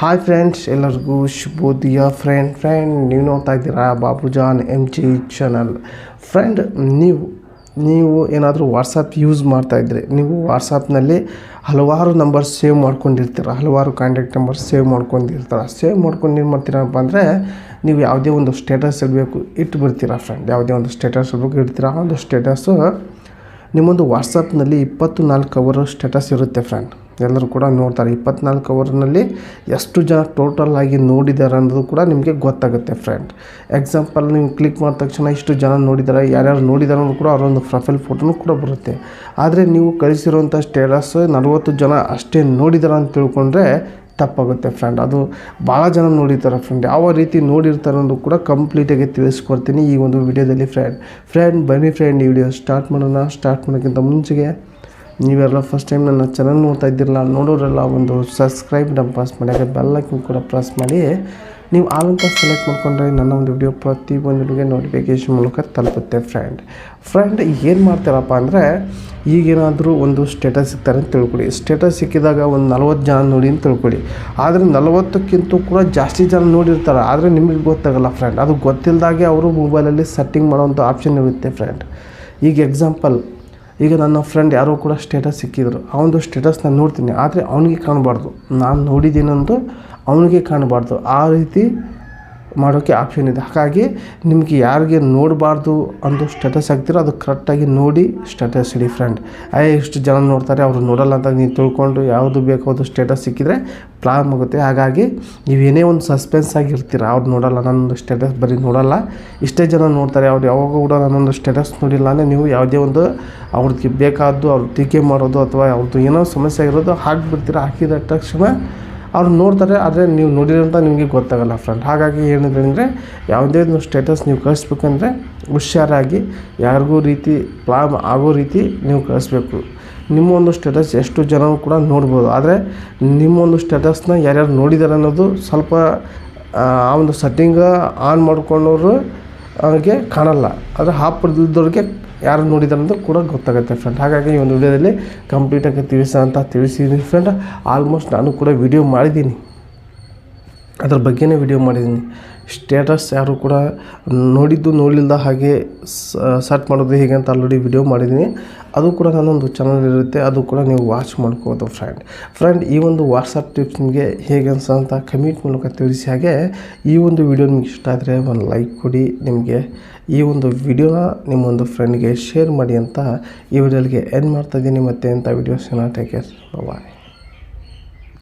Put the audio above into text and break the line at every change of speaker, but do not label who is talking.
Hi friends ಎಲ್ಲರಿಗೂ ಶುಭೋದಯ. Friend friend ನೀವು ನೋಡ್ತಾ ಇದ್ದೀರಾ Babujan M G channel friend ನೀವು ನೀವು ಏನಾದರೂ ವಾಟ್ಸಪ್ ಯೂಸ್ ಮಾಡ್ತಾಯಿದ್ರೆ ನೀವು ವಾಟ್ಸಪ್ನಲ್ಲಿ ಹಲವಾರು ನಂಬರ್ ಸೇವ್ ಮಾಡ್ಕೊಂಡಿರ್ತೀರ, ಹಲವಾರು ಕಾಂಟ್ಯಾಕ್ಟ್ ನಂಬರ್ ಸೇವ್ ಮಾಡ್ಕೊಂಡಿರ್ತಾರೆ. ಸೇವ್ ಮಾಡ್ಕೊಂಡು ಏನು ಮಾಡ್ತೀರಪ್ಪ ಅಂದರೆ, ನೀವು ಯಾವುದೇ ಒಂದು ಸ್ಟೇಟಸ್ ಇರಬೇಕು ಇಟ್ಟು ಫ್ರೆಂಡ್ ಯಾವುದೇ ಒಂದು ಸ್ಟೇಟಸ್ ಇರಬೇಕು ಇಡ್ತೀರಾ ಒಂದು ಸ್ಟೇಟಸ್ಸು ನಿಮ್ಮೊಂದು ವಾಟ್ಸಪ್ನಲ್ಲಿ ಇಪ್ಪತ್ತು ನಾಲ್ಕು ಅವರ್ ಸ್ಟೇಟಸ್ ಇರುತ್ತೆ ಫ್ರೆಂಡ್ ಎಲ್ಲರೂ ಕೂಡ ನೋಡ್ತಾರೆ. ಇಪ್ಪತ್ನಾಲ್ಕು ಅವರ್ನಲ್ಲಿ ಎಷ್ಟು ಜನ ಟೋಟಲ್ ಆಗಿ ನೋಡಿದ್ದಾರೆ ಅನ್ನೋದು ಕೂಡ ನಿಮಗೆ ಗೊತ್ತಾಗುತ್ತೆ ಫ್ರೆಂಡ್. ಎಕ್ಸಾಂಪಲ್ ನೀವು ಕ್ಲಿಕ್ ಮಾಡಿದ ತಕ್ಷಣ ಇಷ್ಟು ಜನ ನೋಡಿದ್ದಾರೆ, ಯಾರ್ಯಾರು ನೋಡಿದ್ದಾರೆ ಅನ್ನೋದು ಕೂಡ ಅವರೊಂದು ಪ್ರೊಫೈಲ್ ಫೋಟೋನು ಕೂಡ ಬರುತ್ತೆ. ಆದರೆ ನೀವು ಕಳಿಸಿರುವಂಥ ಸ್ಟೇಟಸ್ ನಲವತ್ತು ಜನ ಅಷ್ಟೇ ನೋಡಿದ್ದಾರೆ ಅಂತ ತಿಳ್ಕೊಂಡ್ರೆ ತಪ್ಪಾಗುತ್ತೆ ಫ್ರೆಂಡ್. ಅದು ಭಾಳ ಜನ ನೋಡಿರ್ತಾರೆ ಫ್ರೆಂಡ್. ಯಾವ ರೀತಿ ನೋಡಿರ್ತಾರೆ ಅನ್ನೋದು ಕೂಡ ಕಂಪ್ಲೀಟಾಗಿ ತಿಳಿಸ್ಕೊಡ್ತೀನಿ ಈ ಒಂದು ವಿಡಿಯೋದಲ್ಲಿ ಫ್ರೆಂಡ್. ಫ್ರೆಂಡ್, ಬನ್ನಿ ಫ್ರೆಂಡ್ ಈ ವಿಡಿಯೋ ಸ್ಟಾರ್ಟ್ ಮಾಡೋಣ. ಸ್ಟಾರ್ಟ್ ಮಾಡೋಕ್ಕಿಂತ ಮುಂಚೆಗೆ ನೀವೆಲ್ಲ ಫಸ್ಟ್ ಟೈಮ್ ನನ್ನ ಚಾನಲ್ ನೋಡ್ತಾ ಇದ್ದಿರಲ್ಲ, ನೋಡೋರೆಲ್ಲ ಒಂದು ಸಬ್ಸ್ಕ್ರೈಬ್ ನಮ್ಮ ಪ್ರೆಸ್ ಮಾಡಿ, ಹಾಗೆ ಐಕನ್ ಕೂಡ ಪ್ರೆಸ್ ಮಾಡಿ. ನೀವು ಆಲಂತ ಸೆಲೆಕ್ಟ್ ಮಾಡ್ಕೊಂಡ್ರೆ ನನ್ನ ಒಂದು ವಿಡಿಯೋ ಪ್ರತಿ ಒಂದು ನೋಟಿಫಿಕೇಶನ್ ಮೂಲಕ ತಲುಪುತ್ತೆ ಫ್ರೆಂಡ್ ಫ್ರೆಂಡ್ ಏನು ಮಾಡ್ತಾರಪ್ಪ ಅಂದರೆ, ಈಗೇನಾದರೂ ಒಂದು ಸ್ಟೇಟಸ್ ಸಿಗ್ತಾರೆ ಅಂತ ತಿಳ್ಕೊಳ್ಳಿ ಸ್ಟೇಟಸ್ ಸಿಕ್ಕಿದಾಗ ಒಂದು ನಲ್ವತ್ತು ಜನ ನೋಡಿ ಅಂತ ತಿಳ್ಕೊಳ್ಳಿ ಆದರೆ ನಲವತ್ತಕ್ಕಿಂತ ಕೂಡ ಜಾಸ್ತಿ ಜನ ನೋಡಿರ್ತಾರೆ. ಆದರೆ ನಿಮಗೆ ಗೊತ್ತಾಗಲ್ಲ ಫ್ರೆಂಡ್ ಅದು ಗೊತ್ತಿಲ್ಲದಾಗೆ ಅವರು ಮೊಬೈಲಲ್ಲಿ ಸೆಟ್ಟಿಂಗ್ ಮಾಡೋವಂಥ ಆಪ್ಷನ್ ಇರುತ್ತೆ ಫ್ರೆಂಡ್ ಈಗ ಎಕ್ಸಾಂಪಲ್ ಈಗ ನನ್ನ ಫ್ರೆಂಡ್ ಯಾರೋ ಕೂಡ ಸ್ಟೇಟಸ್ ಸಿಕ್ಕಿದ್ರು. ಒಂದು ಸ್ಟೇಟಸ್ ನಾನು ನೋಡ್ತೀನಿ. ಆದರೆ ಅವನಿಗೆ ಕಾಣಬಾರ್ದು. ನಾನು ನೋಡಿದ್ದೀನಂದು ಅವನಿಗೆ ಕಾಣಬಾರ್ದು. ಆ ರೀತಿ ಮಾಡೋಕ್ಕೆ ಆಪ್ಷನ್ ಇದೆ. ಹಾಗಾಗಿ ನಿಮಗೆ ಯಾರಿಗೆ ನೋಡಬಾರ್ದು ಅಂದು ಸ್ಟೇಟಸ್ ಹಾಕ್ತೀರೋ ಅದು ಕರೆಕ್ಟಾಗಿ ನೋಡಿ ಸ್ಟೇಟಸ್ ಇಡಿ ಫ್ರೆಂಡ್ ಅಯ್ಯ ಇಷ್ಟು ಜನ ನೋಡ್ತಾರೆ, ಅವರು ನೋಡಲ್ಲ ಅಂತ ನೀವು ತಿಳ್ಕೊಂಡು ಯಾವುದು ಬೇಕೋ ಅದು ಸ್ಟೇಟಸ್ ಸಿಕ್ಕಿದರೆ ಪ್ರಾಬ್ಲಮ್ ಆಗುತ್ತೆ. ಹಾಗಾಗಿ ನೀವೇನೇ ಒಂದು ಸಸ್ಪೆನ್ಸ್ ಆಗಿರ್ತೀರ, ಅವ್ರು ನೋಡಲ್ಲ, ನನ್ನೊಂದು ಸ್ಟೇಟಸ್ ಬರೀ ನೋಡಲ್ಲ. ಇಷ್ಟೇ ಜನ ನೋಡ್ತಾರೆ, ಅವ್ರು ಯಾವಾಗ ಕೂಡ ನನ್ನೊಂದು ಸ್ಟೇಟಸ್ ನೋಡಿಲ್ಲ ಅಂದರೆ ನೀವು ಯಾವುದೇ ಒಂದು ಅವ್ರಿಗೆ ಬೇಕಾದ್ದು ಅವ್ರು ಟೀಕೆ ಮಾಡೋದು ಅಥವಾ ಅವ್ರದ್ದು ಏನೋ ಸಮಸ್ಯೆ ಆಗಿರೋದು ಹಾಕಿಬಿಡ್ತೀರ. ಹಾಕಿದ ತಕ್ಷಣ ಅವ್ರು ನೋಡ್ತಾರೆ, ಆದರೆ ನೀವು ನೋಡಿರೋಂಥ ನಿಮಗೆ ಗೊತ್ತಾಗಲ್ಲ ಫ್ರೆಂಡ್ ಹಾಗಾಗಿ ಏನಿದೆ ಅಂದರೆ ಯಾವುದೇ ಒಂದು ಸ್ಟೇಟಸ್ ನೀವು ಕಳಿಸ್ಬೇಕಂದ್ರೆ ಹುಷಾರಾಗಿ ಯಾರಿಗೂ ರೀತಿ ಪ್ರಾಬ್ಲಮ್ ಆಗೋ ರೀತಿ ನೀವು ಕಳಿಸ್ಬೇಕು. ನಿಮ್ಮ ಒಂದು ಸ್ಟೇಟಸ್ ಎಷ್ಟು ಜನ ಕೂಡ ನೋಡ್ಬೋದು. ಆದರೆ ನಿಮ್ಮೊಂದು ಸ್ಟೇಟಸ್ನ ಯಾರ್ಯಾರು ನೋಡಿದ್ದಾರೆ ಅನ್ನೋದು ಸ್ವಲ್ಪ, ಆ ಒಂದು ಸೆಟ್ಟಿಂಗ ಆನ್ ಮಾಡ್ಕೊಂಡವರು ಅವ್ರಿಗೆ ಕಾಣಲ್ಲ. ಆದರೆ ಹಾಪಿಲ್ದವ್ರಿಗೆ ಯಾರು ನೋಡಿದಾರಂತ ಕೂಡ ಗೊತ್ತಾಗುತ್ತೆ ಫ್ರೆಂಡ್ ಹಾಗಾಗಿ ಈ ಒಂದು ವಿಡಿಯೋದಲ್ಲಿ ಕಂಪ್ಲೀಟಾಗಿ ತಿಳಿಸ ಅಂತ ತಿಳಿಸಿದ್ದೀನಿ ಫ್ರೆಂಡ್ ಆಲ್ಮೋಸ್ಟ್ ನಾನು ಕೂಡ ವಿಡಿಯೋ ಮಾಡಿದ್ದೀನಿ. ಅದ್ರ ಬಗ್ಗೆನೇ ವಿಡಿಯೋ ಮಾಡಿದ್ದೀನಿ. ಸ್ಟೇಟಸ್ ಯಾರು ಕೂಡ ನೋಡಿದ್ದು ನೋಡಲಿಲ್ಲ ಹಾಗೆ ಸರ್ಚ್ ಮಾಡೋದು ಹೇಗೆ ಅಂತ ಆಲ್ರೆಡಿ ವಿಡಿಯೋ ಮಾಡಿದ್ದೀನಿ. ಅದು ಕೂಡ ನನ್ನೊಂದು ಚಾನಲ್ ಇರುತ್ತೆ. ಅದು ಕೂಡ ನೀವು ವಾಚ್ ಮಾಡ್ಕೋಬೋದು ಫ್ರೆಂಡ್ ಫ್ರೆಂಡ್ ಈ ಒಂದು ವಾಟ್ಸಪ್ ಟಿಪ್ಸ್ ನಿಮಗೆ ಹೇಗೆ ಅನ್ಸಂತ ಕಮೆಂಟ್ ಮೂಲಕ ತಿಳಿಸಿ ಹಾಗೆ ಈ ಒಂದು ವಿಡಿಯೋ ನಿಮ್ಗೆ ಇಷ್ಟ ಆದರೆ ಒಂದು ಲೈಕ್ ಕೊಡಿ. ನಿಮಗೆ ಈ ಒಂದು ವಿಡಿಯೋನ ನಿಮ್ಮೊಂದು ಫ್ರೆಂಡ್ಗೆ ಶೇರ್ ಮಾಡಿ ಅಂತ ಈ ವಿಡಿಯೋಗೆ ಎಂಡ್ ಮಾಡ್ತಾಯಿದ್ದೀನಿ ಮತ್ತೆ ಅಂತ ಏನೋ ಟೇಕ್ ಕೇರ್ ಬಾಯ್